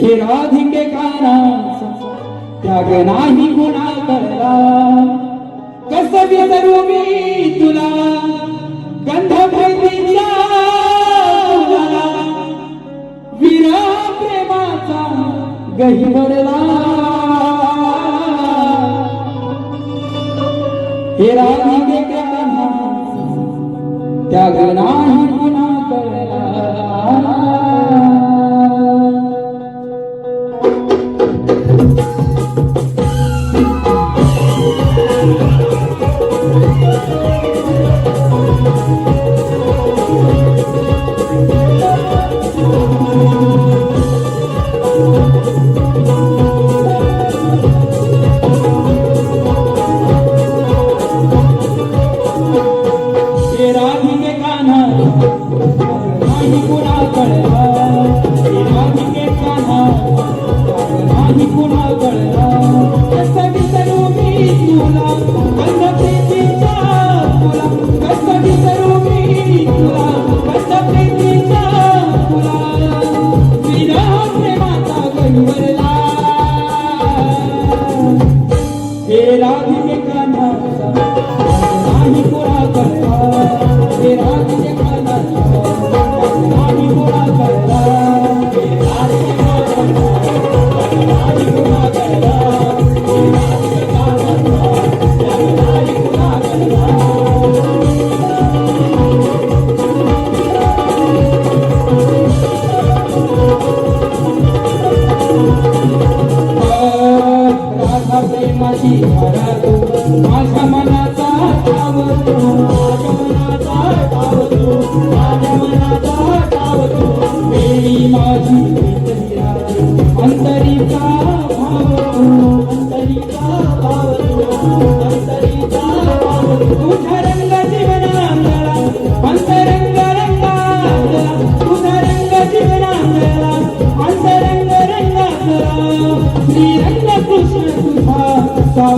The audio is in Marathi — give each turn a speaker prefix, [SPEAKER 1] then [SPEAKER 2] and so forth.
[SPEAKER 1] हे राधिके कानाचा त्याग नाही गुन्हा करला कस विसरू मी तुला? गंध भैतीच्या विरा प्रेमाचा गहिवरला हे राधिके कानाचा त्याग तुला कंद राधा प्रेमाची तू माझ्या मनाचा ठाव तू माझ्या मनाचा ठाव तू माझ्या मनाचा तू वेळी माझी अंतरीचा भाव. तू अंतरीचा भाव. तू अंतरीचा भाव. रंग जीवनांगला. अंतरंग रंगांगला. तुझा रंग जीवनांगला. अंतरंग रंगांगला. श्रीरंग कृष्ण तुझा